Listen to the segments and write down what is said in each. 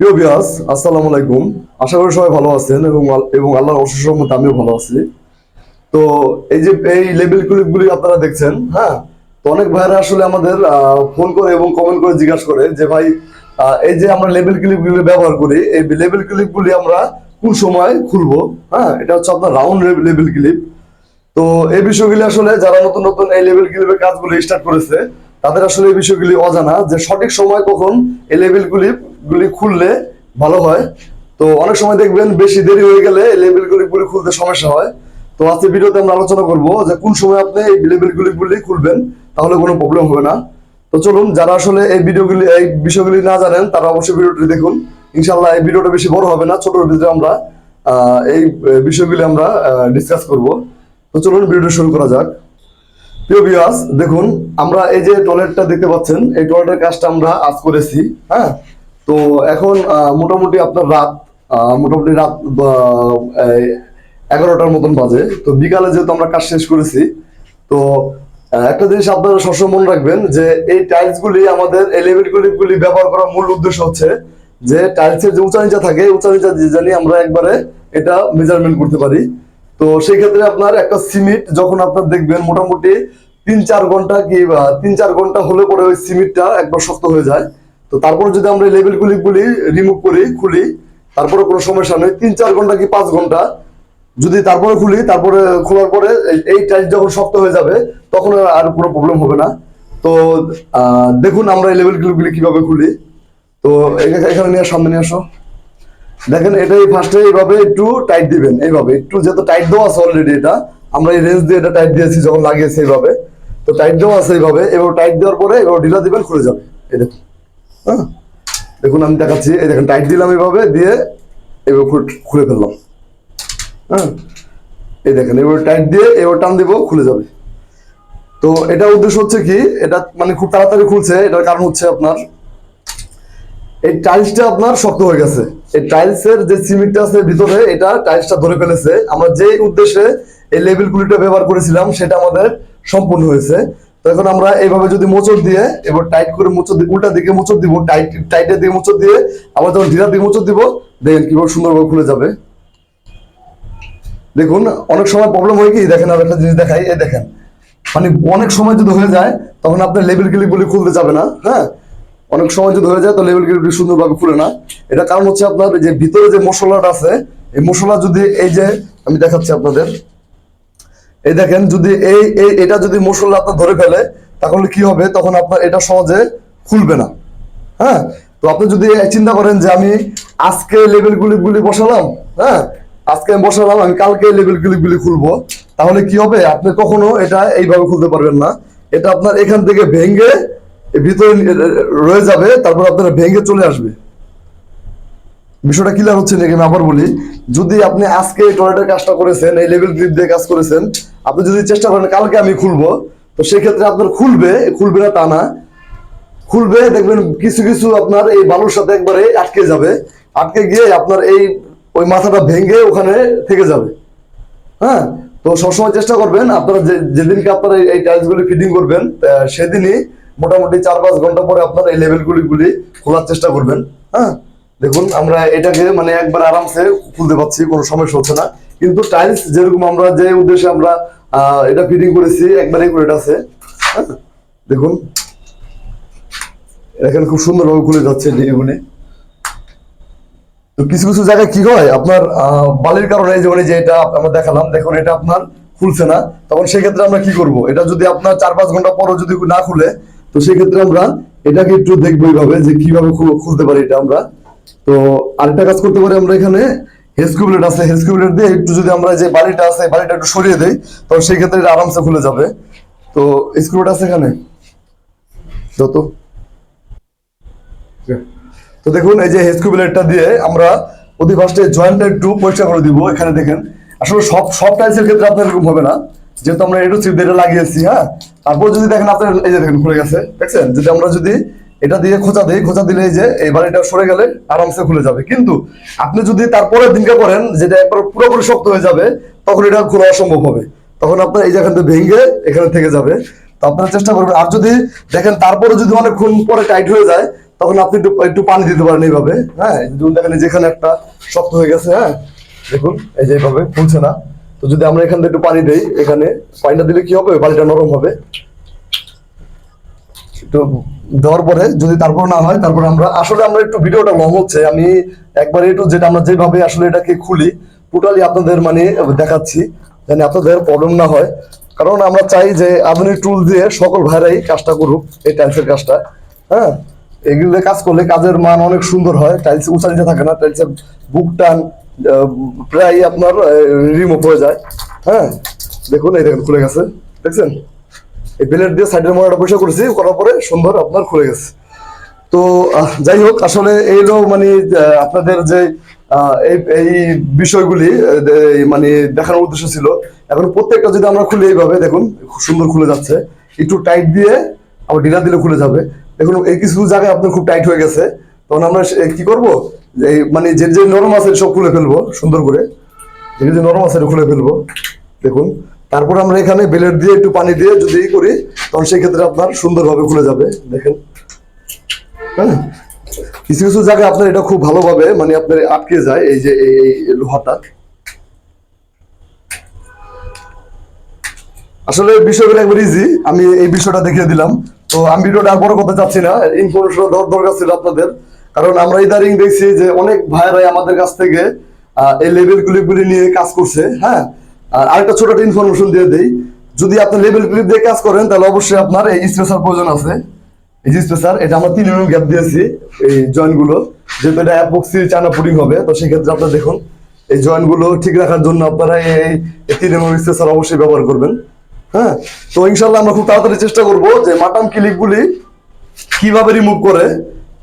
প্রিয় বিয়াস আসসালামু আলাইকুম। আশা করি সবাই ভালো আছেন এবং এবং আল্লাহর অশেষ আমিও ভালো আছি। তো এই যে এই লেবেল ক্লিপগুলি আপনারা দেখছেন হ্যাঁ? তো অনেক ভাইরা আসলে আমাদের ফোন করে এবং কমেন্ট করে জিজ্ঞাসা করে যে, ভাই এই যে আমরা লেবেল ক্লিপগুলি ব্যবহার করি, এই লেবেল ক্লিপগুলি আমরা কোন সময় খুলবো? হ্যাঁ এটা হচ্ছে আপনার রাউন্ড লেবেল ক্লিপ তো এই বিষয়গুলি আসলে যারা নতুন নতুন এই লেভেল ক্লিপের কাজগুলো স্টার্ট করেছে, তাদের আসলে এই বিষয়গুলি অজানা যে সঠিক সময় কখন এই লেভেল ক্লিপ গুলি খুললে ভালো হয়। তো অনেক সময় দেখবেন বেশি দেরি হয়ে গেলে এই লেভেল ক্লিপগুলি খুলতে সমস্যা হয়। তো আজকে ভিডিওতে আমরা আলোচনা করব যে কোন সময় আপনি এই লেভেল ক্লিপগুলি খুলবেন, তাহলে কোনো প্রবলেম হবে না। তো চলুন, যারা আসলে এই ভিডিওগুলি এই বিষয়গুলি না জানেন, তারা অবশ্যই ভিডিওটি দেখুন। ইনশাল্লাহ এই ভিডিওটা বেশি বড় হবে না ছোটোর ভিতরে আমরা এই বিষয়গুলি আমরা ডিসকাস করব। তো চলুন ভিডিও শুরু করা যাক। প্রিয় ভিউয়ার্স দেখুন, আমরা এই যে টয়লেটটা দেখতে পাচ্ছেন, এই টয়লেটের কাজটা আমরা আজ করেছি হ্যাঁ? তো এখন মোটামুটি আপনার রাত মোটামুটি রাত এগারোটার মতন বাজে। তো বিকালে যেহেতু আমরা কাজ শেষ করেছি, তো একটা জিনিস আপনারা সবসময় মনে রাখবেন যে এই টাইলস গুলি আমাদের এলিভেট গুলি ব্যবহার করার মূল উদ্দেশ্য হচ্ছে যে টাইলসের যে উঁচা নিচা থাকে উঁচা নিচা জানি আমরা একবারে এটা মেজারমেন্ট করতে পারি। তো সেই ক্ষেত্রে আপনার একটা সিমেন্ট যখন আপনার দেখবেন মোটামুটি তিন চার ঘণ্টা কি তিন চার ঘণ্টা হলে পরে ওই সিমেন্টটা একবার শক্ত হয়ে যায়। তো তারপরে যদি আমরা লেভেল গুলি রিমুভ করি, খুলি, তারপরে কোনো সমস্যা নেই। তিন, চার ঘণ্টা কি পাঁচ ঘণ্টা? যদি তারপরে খুলি, তারপরে খোলার পরে এই- এই টাইলস যখন শক্ত হয়ে যাবে, তখন আর কোনো প্রবলেম হবে না। তো দেখুন আমরা এই লেভেল গুলি কীভাবে খুলি। তো এখানে নিয়ে সামনে নিয়ে আসো। দেখেন, এটাই ফার্স্টে এইভাবে একটু টাইট দিবেন, এইভাবে। একটু যেহেতু টাইট দেওয়া আছে অলরেডি এটা, আমরা এই রেঞ্জ দিয়ে এটা টাইট দিয়েছি, যখন লাগিয়েছি এইভাবে। তো টাইট দেওয়া আছে এইভাবে, এবার টাইট দেওয়ার পরে এবার ঢিলা দিবেন, খুলে যাবে। এই দেখুন। হ্যাঁ? দেখুন, আমি দেখাচ্ছি। এই দেখেন টাইট দিলাম এইভাবে দিয়ে এবার খুলে- ফেললাম। হ্যাঁ? এই দেখেন এবার টাইট দিয়ে এবার টান দিব, খুলে যাবে। তো এটা উদ্দেশ্য হচ্ছে কি, এটা মানে খুব তাড়াতাড়ি খুলছে, এটার কারণ হচ্ছে আপনার, এই টাইলসটা আপনার শক্ত হয়ে গেছে। এই টাইলসের যে সিমেন্টটা আছে ভিতরে, এটা টাইলসটা ধরে ফেলেছে। আমরা যে উদ্দেশ্যে এই লেবেল গুলিটা ব্যবহার করেছিলাম, সেটা আমাদের সম্পূর্ণ হয়েছে। এখন আমরা এইভাবে যদি মোচড় দিয়ে, এবার টাইট করে মোচড় দিয়ে, উল্টা দিকে মোচড় দিব টাইট টাইটের দিকে মোচড় দিয়ে, আবার যখন ঢিলার দিকে মোচড় দিব, দেখেন কীভাবে সুন্দরভাবে খুলে যাবে। দেখুন, অনেক সময় প্রবলেম হয় কি, দেখেন আর একটা জিনিস দেখাই, এই দেখেন। মানে অনেক সময় যদি হয়ে যায়, তখন আপনার লেবেল ক্লিপগুলি খুলতে যাবে না হ্যাঁ? অনেক সময় যদি হয়ে যায়, তো লেবেল ক্লিপগুলি সুন্দরভাবে খুলে না। এটা কারণ হচ্ছে আপনার যে ভিতরে যে মশলাটা আছে, এই মশলা যদি এই যে, আমি দেখাচ্ছি আপনাদের। এই দেখেন, যদি এই এটা যদি মশলা আপনার ধরে ফেলে, তাহলে কি হবে? তখন আপনার এটা সহজে খুলবে না। হ্যাঁ? তো আপনি যদি চিন্তা করেন যে আমি আজকে লেভেল গুলি বসালাম হ্যাঁ? আজকে আমি বসালাম, আমি কালকে লেভেল গুলি খুলবো, তাহলে কি হবে? আপনি কখনো এটা এইভাবে খুলতে পারবেন না। এটা আপনার এখান থেকে ভেঙে ভিতরে রয়ে যাবে, তারপর আপনার ভেঙে চলে আসবে। বিষয়টা ক্লিয়ার হচ্ছে নাকি আমি আবার বলি, যদি আপনি আজকে এই টয়লেটের কাজটা করেছেন, এই লেভেল গ্রিপ দিয়ে কাজ করেছেন, আপনি যদি চেষ্টা করেন কালকে আমি খুলবো, তো সেক্ষেত্রে আপনার খুলবে খুলবে না তা না। খুলবে, দেখবেন কিছু কিছু আপনার এই বালুর সাথে একবারে আটকে যাবে। আটকে গিয়ে আপনার এই ওই মাথাটা ভেঙে ওখানে থেকে যাবে। হ্যাঁ? তো সবসময় চেষ্টা করবেন, আপনারা যেদিনকে আপনারা এই- টাইলসগুলি ফিটিং করবেন সেদিনই মোটামুটি চার পাঁচ ঘণ্টা পরে আপনার এই লেভেলগুলি গুলি খোলার চেষ্টা করবেন। হ্যাঁ? দেখুন, আমরা এটাকে মানে একবার আরামসে খুলতে পারছি, কোনো সমস্যা হচ্ছে না। কিন্তু টাইলস যেরকম আমরা যে উদ্দেশ্যে আমরা এটা ফিটিং করেছি, একবারে করে আছে হ্যাঁ? দেখুন এখানে খুব সুন্দরভাবে খুলে যাচ্ছে ডিগুলি তো কিছু কিছু জায়গায় কি হয়, আপনার বালির কারণে যেমন এই যে এটা আমরা দেখালাম, দেখুন, এটা আপনার খুলছে না। তখন সেক্ষেত্রে আমরা কি করব? এটা যদি আপনার চার পাঁচ ঘণ্টা পরও যদি না খুলে, তো সেক্ষেত্রে আমরা এটাকে একটু দেখব এইভাবে যে কীভাবে খুলতে পারি এটা আমরা। তো আরেকটা কাজ করতে পারি আমরা এখানে হেসকিউবলেট আছে দিয়ে একটু যদি আমরা যে বালিটা আছে বালিটা একটু সরিয়ে দেই, তখন সেই ক্ষেত্রে এটা আরামসে খুলে যাবে। তো স্ক্রুটা আছে এখানে। যত। তো দেখুন, এই যে দিয়ে আমরা অতি ফার্স্টে জয়েন্টটা একটু পরিষ্কার করে দিব, এখানে দেখেন। আসলে সব সব টাইলসের ক্ষেত্রে আপনার এরকম হবে না। যেহেতু আমরা এটু সিপ দিয়ে লাগিয়েছি হ্যাঁ? তারপর যদি দেখেন আপনার, এই যে দেখেন, খুলে গেছে। দেখছেন? যদি আমরা যদি এটা দিয়ে খোঁচা দিই, খোঁচা দিলে যে এই বাড়িটা সরে গেলে আরামসে খুলে যাবে। কিন্তু আপনি যদি তারপরের দিনকে করেন যেটা একবার পুরোপুরি শক্ত হয়ে যাবে, তখন এটা খোলা অসম্ভব হবে। তখন আপনার এই জায়গাতে ভেঙে এখানে থেকে যাবে। তো আপনারা চেষ্টা করবেন। আর যদি দেখেন তারপরে যদি অনেকক্ষণ পরে টাইট হয়ে যায়, তখন আপনি একটু একটু পানি দিতে পারেন এইভাবে। হ্যাঁ এই দেখুন যেখানে একটা শক্ত হয়ে গেছে হ্যাঁ। দেখুন, এই যে এইভাবে খুলছে না। তো যদি আমরা এখান থেকে একটু পানি দেই, এখানে পানিটা দিলে কি হবে? বালিটা নরম হবে। একটু দেওয়ার পরে যদি তারপর না হয়, তারপর আমরা আসলে আমরা একটু ভিডিওটা লং হচ্ছে। আমি একবার একটু যেটা আমরা যেভাবে আসলে এটাকে খুলি টোটালি আপনাদের মানে দেখাচ্ছি জানি আপনাদের প্রবলেম না হয়। কারণ আমরা চাই যে আধুনিক টুল দিয়ে সকল ভাইরাই কাজটা করুক, এই টাইলসের কাজটা। হ্যাঁ? এগুলো কাজ করলে কাজের মান অনেক সুন্দর হয়। টাইলস উঁচা নিচে থাকে না টাইলসের বুক টান প্রায় আপনার রিমুভ হয়ে যায়। হ্যাঁ? দেখুন, এই দেখুন, খুলে গেছে। দেখছেন? এই বেলেট দিয়ে সাইডের মোড়াটা পয়সা করেছি, করার পরে সুন্দর আপনার খুলে গেছে। তো যাই হোক, আসলে এইগুলো মানে আপনাদের যে এই বিষয়গুলি মানে দেখানোর উদ্দেশ্য ছিল। এখন প্রত্যেকটা যদি আমরা খুলি এইভাবে, দেখুন সুন্দর খুলে যাচ্ছে। একটু টাইট দিয়ে আবার ডিনার দিলে খুলে যাবে। দেখুন, এই কিছু জায়গায় আপনার খুব টাইট হয়ে গেছে। তখন আমরা কি করব? যে এই মানে যে যে নরম আছে সব খুলে ফেলব, সুন্দর করে। যেগুলো যে নরম আছে খুলে ফেলব। দেখুন তারপর আমরা এখানে বেলেট দিয়ে একটু পানি দিয়ে যদি ই করি, তখন সেই ক্ষেত্রে আপনার সুন্দরভাবে খুলে যাবে। দেখেন। হ্যাঁ? কিছু কিছু জায়গায় আপনার এটা খুব ভালোভাবে মানে আপনার আটকে যায়, এই যে এই লোহাটা। আসলে বিষয়গুলো একবার ইজি আমি এই বিষয়টা দেখিয়ে দিলাম। তো আমি ভিডিওটা বড় করতে চাচ্ছি না ইনফরমেশন দরকার ছিল আপনাদের। কারণ আমরা ইদারিং দেখছি যে অনেক ভাইরাই আমাদের কাছ থেকে এই লেভেল গুলি নিয়ে কাজ করছে হ্যাঁ? আর আরেকটা ছোট একটা ইনফরমেশন দিয়ে দেই। যদি আপনি লেভেল ক্লিপ দিয়ে কাজ করেন, তাহলে অবশ্যই আপনার এই স্পেশাল প্রয়োজন আছে। এই যে স্পেশাল এটা আমরা তিন এমএম গ্যাপ দিয়েছি, এই জয়েন্টগুলো। যেহেতু এটা অ্যাপক্সি চায়না পুডিং হবে, তো সেই ক্ষেত্রে আপনারা দেখুন, এই জয়েন্টগুলো ঠিক রাখার জন্য আপনারা এই তিন এমএম স্পেশাল অবশ্যই ব্যবহার করবেন। হ্যাঁ? তো ইনশাল্লাহ আমরা খুব তাড়াতাড়ি চেষ্টা করব যে মাটাম ক্লিপ গুলি কীভাবে রিমুভ করে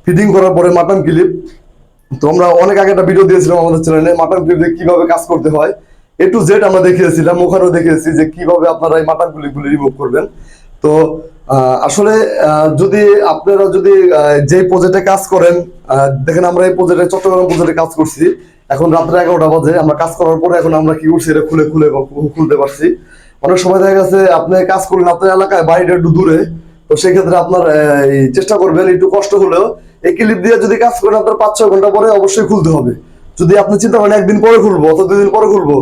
ফিটিং করার পরে মাটাম ক্লিপ তো আমরা অনেক আগে একটা ভিডিও দিয়েছিলাম আমাদের চ্যানেলে মাটন ক্লিপ দিয়ে কীভাবে কাজ করতে হয়। এ টু জেড আমরা দেখিয়েছিলাম, ওখানেও দেখিয়েছি যে কীভাবে আপনারা এই মাটন গুলি রিমুভ করবেন। তো আসলে যদি আপনারা যদি যে প্রজেক্টে কাজ করেন দেখেন আমরা এই প্রজেক্টে চট্টগ্রাম প্রজেক্টে কাজ করছি। এখন রাত্রে এগারোটা বাজে, আমরা কাজ করার পরে এখন আমরা কি করছি এটা খুলে খুলে খুলতে পারছি। অনেক সময় দেখা গেছে, আপনি কাজ করলেন আপনার এলাকায়, বাড়িটা একটু দূরে। তো সেক্ষেত্রে আপনার এই চেষ্টা করবেন, একটু কষ্ট হলেও এই ক্লিপ দিয়ে যদি কাজ করেন আপনার পাঁচ ছয় ঘণ্টা পরে অবশ্যই খুলতে হবে। যদি আপনি চিন্তা করেন একদিন পরে খুলবো অথবা দুদিন পরে খুলবো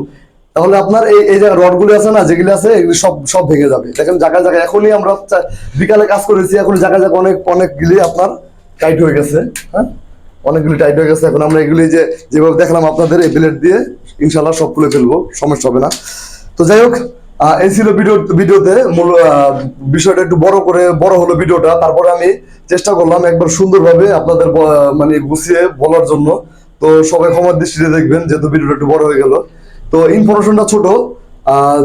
তাহলে আপনার এই এই যে রডগুলি আছে না, যেগুলি আছে, এগুলি সব সব ভেঙে যাবে। দেখেন জায়গায় জায়গায় এখনই আমরা বিকালে কাজ করেছি এখন জায়গায় জায়গায় অনেক অনেকগুলি আপনার টাইট হয়ে গেছে হ্যাঁ? অনেকগুলি টাইট হয়ে গেছে। এখন আমরা এগুলি যে যেভাবে দেখলাম আপনাদের এই প্লেট দিয়ে ইনশাল্লাহ সব খুলে ফেলব, সমস্যা হবে না। তো যাই হোক এই ছিল ভিডিও ভিডিওতে মূল বিষয়টা একটু বড় করে বড় হলো ভিডিওটা তারপরে আমি চেষ্টা করলাম একবার সুন্দরভাবে আপনাদের মানে গুছিয়ে বলার জন্য। তো সবাই ক্ষমার দৃষ্টিতে দেখবেন, যেহেতু ভিডিওটা একটু বড় হয়ে গেল। তো ইনফরমেশনটা ছোট।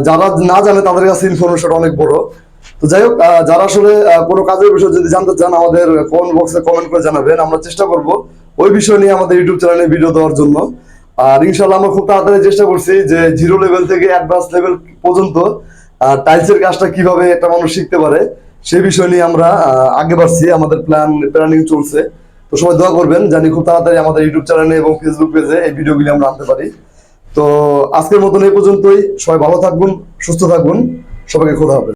যারা না জানে তাদের কাছে ইনফরমেশন অনেক বড়। তো যাই হোক যারা আসলে কোনো কাজের বিষয়ে যদি জানতে চান, আমাদের কমেন্ট বক্সে কমেন্ট করে জানাবেন। আমরা চেষ্টা করব ওই বিষয় নিয়ে আমাদের ইউটিউব চ্যানেলে ভিডিও দেওয়ার জন্য। আর ইনশাল্লাহ আমরা খুব তাড়াতাড়ি চেষ্টা করছি যে জিরো লেভেল থেকে অ্যাডভান্স লেভেল পর্যন্ত টাইলসের কাজটা কীভাবে একটা মানুষ শিখতে পারে সেই বিষয় নিয়ে আমরা আগে বাড়ছি। আমাদের প্ল্যান প্ল্যানিং চলছে। তো সবাই দোয়া করবেন, জানি খুব তাড়াতাড়ি আমাদের ইউটিউব চ্যানেলে এবং ফেসবুক পেজে এই ভিডিওগুলি আমরা আনতে পারি। তো আজকের মতন এই পর্যন্তই। সবাই ভালো থাকবেন সুস্থ থাকবেন। সবাইকে খোদা হবে